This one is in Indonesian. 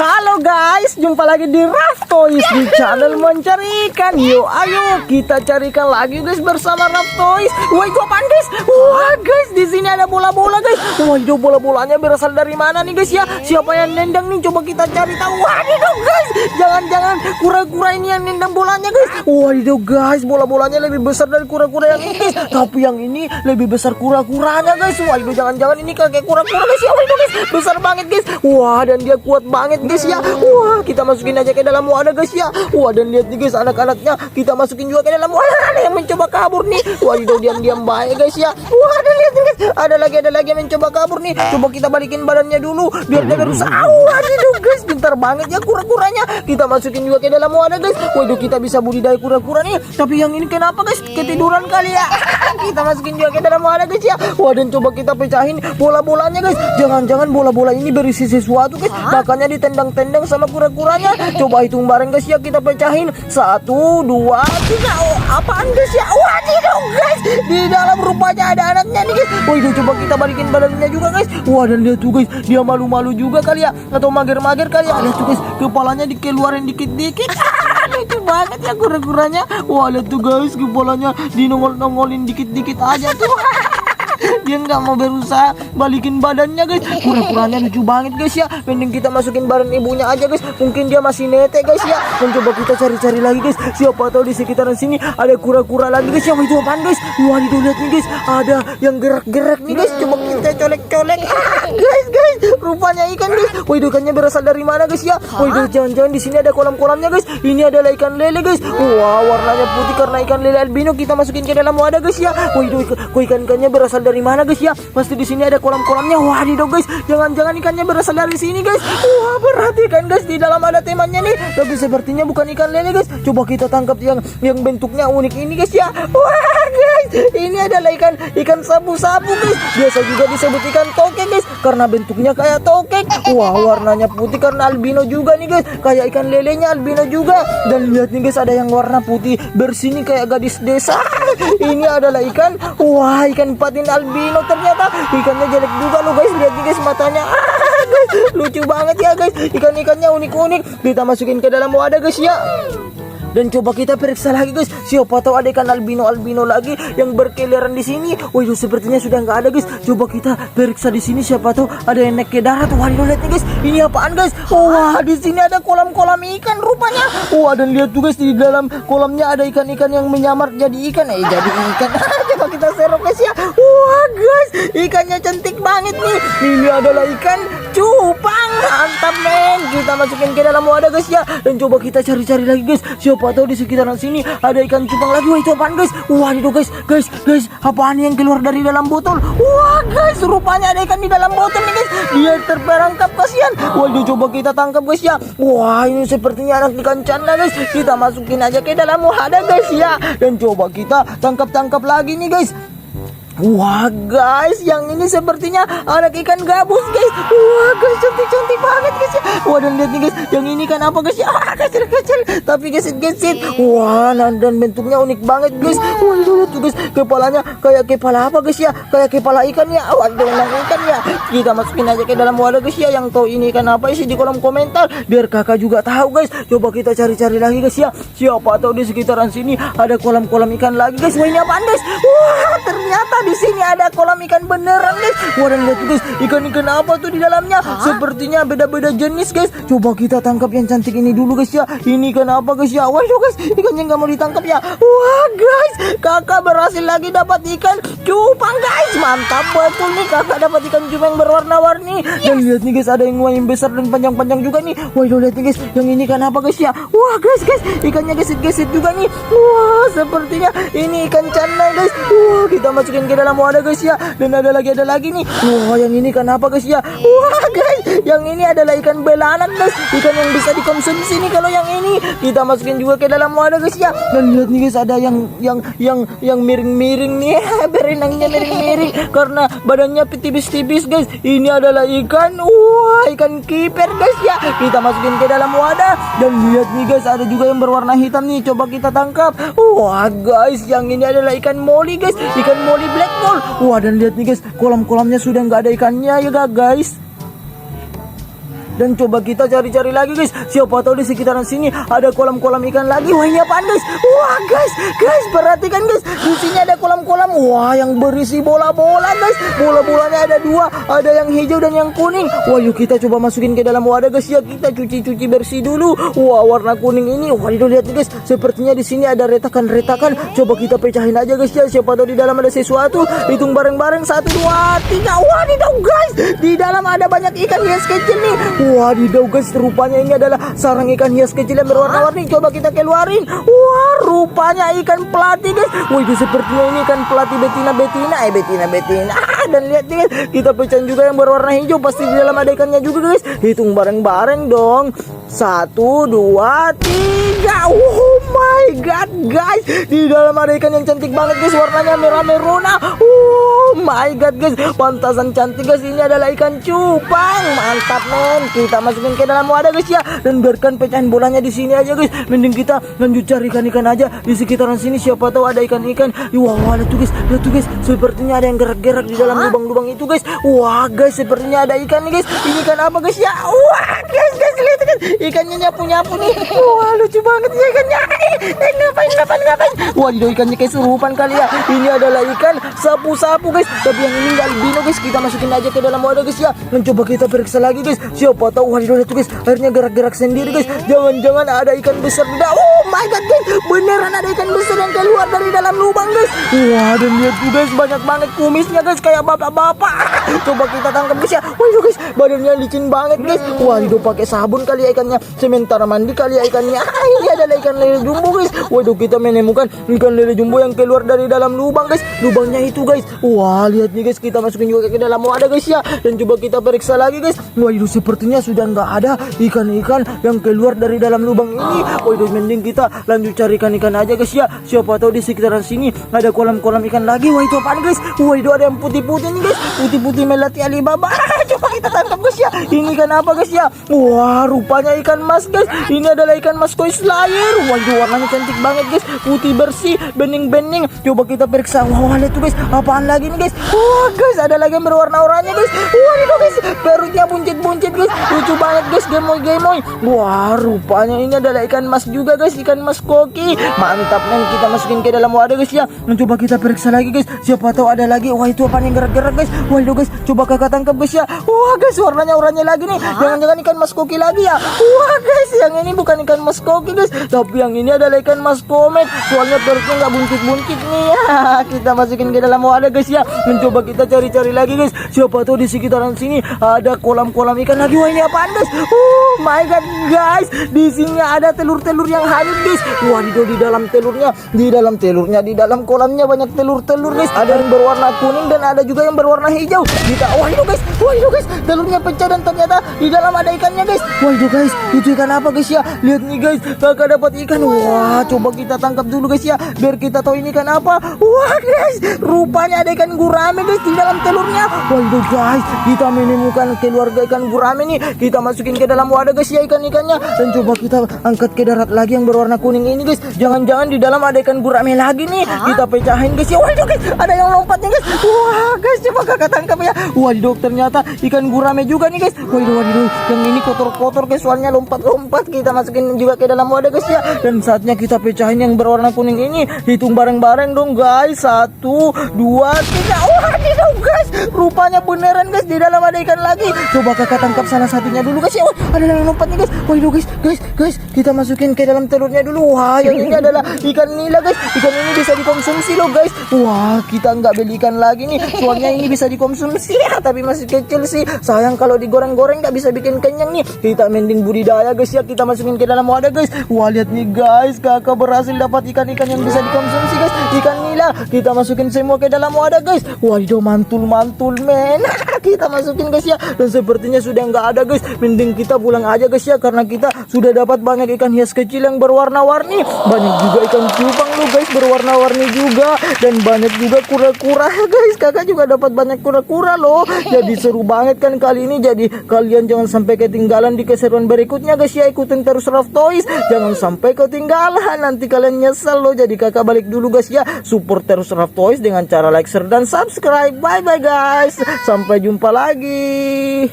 Halo guys, jumpa lagi di Raf Toys di channel mencari ikan. Yuk, ayo kita carikan lagi guys bersama Raf Toys. Wah, itu apaan guys? Wah guys, di sini ada bola-bola guys. Wah, itu bola-bolanya berasal dari mana nih guys ya? Siapa yang nendang nih? Coba kita cari tahu. Waduh guys, jangan-jangan kura-kura ini yang nendang bolanya guys. Wah, itu guys, bola-bolanya lebih besar dari kura-kura yang ini guys. Tapi yang ini lebih besar kura-kuranya guys. Wah, itu jangan-jangan ini kakek kura-kura guys ya. Wah, itu guys, besar banget guys. Wah, dan dia kuat banget guys ya. Wah, kita masukin aja ke dalam wadah guys ya. Wah, dan lihat nih guys anak-anaknya kita masukin juga ke dalam wadah. Ada yang mencoba kabur nih. Wah, itu diam-diam baik guys ya. Wah, dan lihat nih guys. Ada lagi ada lagi yang mencoba kabur nih. Coba kita balikin badannya dulu biar dia berusaha. Wah, itu guys pintar banget ya kura-kuranya. Kita masukin juga ke dalam wadah guys. Waduh, kita bisa budidaya kura-kura nih. Tapi yang ini kenapa guys? Ketiduran kali ya. Kita masukin juga ke dalam wadah guys ya. Wah, dan coba kita pecahin bola-bolanya guys. Jangan-jangan bola-bola ini berisi sesuatu guys. Makanya ditendang-tendang sama kura-kuranya. Coba hitung bareng guys ya kita pecahin. Satu, dua, tiga. Oh, apaan guys ya? Wah, tidak guys. Di dalam rupanya ada anaknya nih guys. Wah, itu coba kita balikin badannya juga guys. Wah, dan lihat tuh guys. Dia malu-malu juga kali ya. Atau mager-mager kali ya. Lihat tuh guys. Kepalanya dikeluarin dikit-dikit. lucu banget ya kura-kuranya wah lihat tuh guys kepalanya dinongol-nongolin dikit-dikit aja tuh dia nggak mau berusaha balikin badannya guys. Kura-kuranya lucu banget guys ya. Mending kita masukin badan ibunya aja guys. Mungkin dia masih netek guys ya. Dan coba kita cari-cari lagi guys. Siapa tahu di sekitaran sini ada kura-kura lagi guys yang itu apaan guys? Wah itu lihat nih guys. Ada yang gerak-gerak nih guys. Coba kita colek-colek. Ah, guys guys. Rupanya ikan guys. Wah itu ikannya berasal dari mana guys ya? Wah itu jangan-jangan di sini ada kolam-kolamnya guys. Ini adalah ikan lele guys. Wah warnanya putih karena ikan lele albino. Kita masukin ke dalam wadah guys ya. Wah itu ikan- ikan-ikannya berasal dari mana guys? Ya pasti di sini ada kolam-kolamnya. Wah di guys. Jangan-jangan ikannya berasal dari sini guys. Wah perhatikan guys di dalam ada temannya nih. Tapi sepertinya bukan ikan lele guys. Coba kita tangkap yang yang bentuknya unik ini guys ya. Wah ini adalah ikan ikan sabu-sabu guys. Biasa juga disebut ikan tokek guys karena bentuknya kayak tokek. Wah warnanya putih karena albino juga nih guys. Kayak ikan lelenya albino juga. Dan lihat nih guys ada yang warna putih bersih nih kayak gadis desa. Ini adalah ikan. Wah ikan patin albino. Ternyata ikannya jelek juga lo guys. Lihat nih guys matanya. Ah, lucu banget ya guys. Ikan-ikannya unik-unik. Kita masukin ke dalam wadah guys ya dan coba kita periksa lagi guys. Siapa tahu ada ikan albino albino lagi yang berkeliaran di sini. Waduh sepertinya sudah nggak ada guys. Coba kita periksa di sini siapa tahu ada yang naik ke darat. Waduh lihat nih guys. Ini apaan guys? Wah di sini ada kolam-kolam ikan rupanya. Wah dan lihat tuh guys di dalam kolamnya ada ikan-ikan yang menyamar jadi ikan. Eh jadi ikan. Coba kita serok guys ya. Wah guys ikannya cantik banget nih. Ini adalah ikan cupang mantap men. Kita masukin ke dalam wadah guys ya. Dan coba kita cari-cari lagi guys. Siapa tahu di sekitaran sini ada ikan cupang lagi. Wah itu apaan guys? Wah itu guys guys guys apaan yang keluar dari dalam botol? Wah guys rupanya ada ikan di dalam botol nih guys. Dia terperangkap kasihan. Waduh coba kita tangkap guys ya. Wah ini sepertinya anak ikan canda guys. Kita masukin aja ke dalam wadah guys ya. Dan coba kita tangkap-tangkap lagi nih guys Wah guys, yang ini sepertinya anak ikan gabus guys. Wah guys, cantik-cantik banget guys ya. Wah dan lihat nih guys, yang ini kan apa guys ya? Ah, kecil-kecil, tapi gesit-gesit. Wah, dan, dan bentuknya unik banget guys. Wah lihat tuh guys, kepalanya kayak kepala apa guys ya? Kayak kepala ikan ya. Waduh, enak ikan ya. Kita masukin aja ke dalam wadah guys ya. Yang tahu ini ikan apa isi di kolom komentar. Biar kakak juga tahu guys. Coba kita cari-cari lagi guys ya. Siapa tahu di sekitaran sini ada kolam-kolam ikan lagi guys. Wah ini apaan guys? Wah ternyata di sini ada kolam ikan beneran guys. Wah dan lihat guys, ikan-ikan apa tuh di dalamnya? Sepertinya beda-beda jenis guys. Coba kita tangkap yang cantik ini dulu guys ya. Ini ikan apa guys ya? Waduh guys, ikannya nggak mau ditangkap ya. Wah guys, kakak berhasil lagi dapat ikan cupang guys. Mantap betul nih kakak dapat ikan cupang berwarna-warni. Dan lihat nih guys, ada yang lumayan besar dan panjang-panjang juga nih. Waduh lihat nih guys, yang ini ikan apa guys ya? Wah guys guys, ikannya gesit-gesit juga nih. Wah sepertinya ini ikan cana guys. Wah kita masukin ke dalam wadah guys ya. Dan ada lagi ada lagi nih. Wah yang ini ikan apa guys ya? Wah guys, yang ini adalah ikan belanak guys. Ikan yang bisa dikonsumsi nih kalau yang ini kita masukin juga ke dalam wadah guys ya. Dan lihat nih guys ada yang yang yang yang miring-miring nih. Berenangnya miring-miring karena badannya tipis-tipis guys. Ini adalah ikan wah ikan kiper guys ya. Kita masukin ke dalam wadah dan lihat nih guys ada juga yang berwarna hitam nih. Coba kita tangkap. Wah guys, yang ini adalah ikan moli guys. Ikan moli black ball. Wah dan lihat nih guys, kolam-kolamnya sudah nggak ada ikannya ya guys. Dan coba kita cari-cari lagi guys. Siapa tahu di sekitaran sini ada kolam-kolam ikan lagi. Wah ini apaan guys? Wah guys, guys perhatikan guys. Di sini ada kolam-kolam. Wah yang berisi bola-bola guys. Bola-bolanya ada dua. Ada yang hijau dan yang kuning. Wah yuk kita coba masukin ke dalam wadah guys ya. Kita cuci-cuci bersih dulu. Wah warna kuning ini. Wah itu lihat guys. Sepertinya di sini ada retakan-retakan. Coba kita pecahin aja guys ya. Siapa tahu di dalam ada sesuatu. Hitung bareng-bareng. Satu, dua, tiga. Wah Wadidaw guys. Di dalam ada banyak ikan hias kecil nih. Wadidaw guys. Rupanya ini adalah sarang ikan hias kecil yang berwarna-warni. Coba kita keluarin. Wah rupanya ikan pelati guys. Wah itu sepertinya ini ikan pelati betina betina. Eh betina betina. Ah, dan lihat nih guys. Kita pecahin juga yang berwarna hijau. Pasti di dalam ada ikannya juga guys. Hitung bareng-bareng dong. Satu, dua, tiga. Oh my god, guys. Di dalam ada ikan yang cantik banget, guys. Warnanya merah merona. Oh my god, guys. Pantasan cantik, guys. Ini adalah ikan cupang. Mantap, men. Kita masukin ke dalam wadah, guys ya. Dan biarkan pecahan bolanya di sini aja, guys. Mending kita lanjut cari ikan-ikan aja di sekitaran sini. Siapa tahu ada ikan-ikan. Wah, wah, lihat tuh, guys. Lihat tuh, guys. Sepertinya ada yang gerak-gerak di dalam lubang-lubang itu, guys. Wah, guys. Sepertinya ada ikan nih, guys. Ini ikan apa, guys ya? Wah, guys, guys. Lihat, guys ikannya nyapu nyapu nih wah lucu banget ya ikannya eh, ngapain ngapain ngapain? Waduh ikannya kayak serupan kali ya. Ini adalah ikan sapu sapu guys. Tapi yang ini albino guys. Kita masukin aja ke dalam wadah guys ya. Mencoba kita periksa lagi guys. Siapa tahu lihat tuh guys akhirnya gerak-gerak sendiri guys. Jangan-jangan ada ikan besar di dalam oh my god guys. Beneran ada ikan besar yang keluar dari dalam lubang guys. Wah dan lihat guys. Banyak banget kumisnya guys. Kayak bapak-bapak coba kita tangkap guys ya. Waduh guys badannya licin banget guys. Waduh pakai sabun kali ya ikannya. Sementara mandi kali ya ikannya. Ah, ini adalah ikan lele jumbo guys. Waduh kita menemukan ikan lele jumbo yang keluar dari dalam lubang guys. Lubangnya itu guys. Wah lihat nih guys. Kita masukin juga ke dalam. Wadah guys ya. Dan coba kita periksa lagi guys. Waduh sepertinya sudah nggak ada ikan-ikan yang keluar dari dalam lubang ini. Waduh mending kita lanjut cari ikan-ikan aja guys ya. Siapa tahu di sekitaran sini ada kolam-kolam ikan lagi. Wah itu apaan guys? Wah itu ada yang putih-putih nih guys. Putih-putih melati Alibaba. Coba kita tangkap guys ya. Ini ikan apa guys ya? Wah rupanya ikan mas guys. Ini adalah ikan mas koi slayer waduh warnanya cantik banget guys. Putih bersih bening-bening. Coba kita periksa. Wah lihat tuh guys. Apaan lagi nih guys? Wah guys ada lagi yang berwarna oranye guys. Wah itu guys perutnya buncit-buncit guys. Lucu banget guys gemoy-gemoy. Wah rupanya ini adalah ikan mas juga guys. Ikan mas koki. Mantap men. Kita masukin ke dalam wadah guys ya. Mencoba kita periksa lagi guys. Siapa tahu ada lagi. Wah itu apa yang gerak-gerak guys? Itu guys coba kakak tangkap guys ya. Wah guys warnanya oranye lagi nih. Jangan-jangan ikan mas koki lagi ya. Wah guys yang ini bukan ikan mas koki guys. Tapi yang ini adalah ikan mas komet. Soalnya perutnya nggak buncit-buncit nih ya. Kita masukin ke dalam wadah guys ya. Mencoba kita cari-cari lagi guys. Siapa tahu di sekitaran sini ada kolam-kolam ikan lagi. Wah ini apaan guys? Oh my god guys. Di sini ada telur-telur yang hanyut guys. Waduh di dalam telurnya di dalam telurnya di dalam kolamnya banyak telur-telur guys. Ada yang berwarna kuning dan ada juga yang berwarna hijau kita wah itu guys. Wah itu guys. Telurnya pecah dan ternyata di dalam ada ikannya guys. Wah itu guys. Itu ikan apa guys ya? Lihat nih guys. Kakak dapat ikan. Wah coba kita tangkap dulu guys ya. Biar kita tahu ini ikan apa. Wah guys. Rupanya ada ikan gurame guys di dalam telurnya. Wah itu guys. Kita menemukan keluarga ikan gurame nih. Kita masukin ke dalam wadah guys ya ikan-ikannya. Dan coba kita angkat ke darat lagi yang berwarna kuning ini guys. Jangan-jangan di dalam ada ikan gurame lagi nih. Kita pecahin guys ya. Wah itu guys. Ada yang lompatnya guys. Wah guys coba kakak tangkap ya waduh ternyata ikan gurame juga nih guys. Waduh waduh yang ini kotor-kotor guys. Soalnya lompat-lompat kita masukin juga ke dalam wadah guys ya. Dan saatnya kita pecahin yang berwarna kuning ini. Hitung bareng-bareng dong guys. Satu dua tiga. Wah tidak guys. Rupanya beneran guys. Di dalam ada ikan lagi. Coba kakak tangkap salah satunya dulu guys. Ya wah ada yang lompat nih guys. Waduh guys guys guys. Kita masukin ke dalam telurnya dulu. Wah yang ini adalah ikan nila guys. Ikan ini bisa dikonsumsi loh guys. Wah kita nggak beli ikan lagi nih. Soalnya ini bisa dikonsumsi. Ya tapi masih kecil sih. Sayang kalau digoreng-goreng nggak bisa bikin kenyang nih. Kita mending budidaya guys. Ya kita masukin ke dalam wadah guys. Wah lihat nih guys. Kakak berhasil dapat ikan-ikan yang bisa dikonsumsi guys. Ikan nila kita masukin semua ke dalam wadah guys. Waduh mantul-mantul men kita masukin guys ya dan sepertinya sudah nggak ada guys. Mending kita pulang aja guys ya karena kita sudah dapat banyak ikan hias kecil yang berwarna-warni. Banyak juga ikan cupang lo guys berwarna-warni juga. Dan banyak juga kura-kura guys. Kakak juga dapat banyak kura-kura loh. Jadi seru banget kan kali ini. Jadi kalian jangan sampai ketinggalan di keseruan berikutnya guys ya. Ikutin terus Raf Toys. Jangan sampai ketinggalan. Nanti kalian nyesel loh. Jadi kakak balik dulu guys ya. Support terus Raf Toys dengan cara like share dan subscribe. Bye bye guys. Sampai jumpa lagi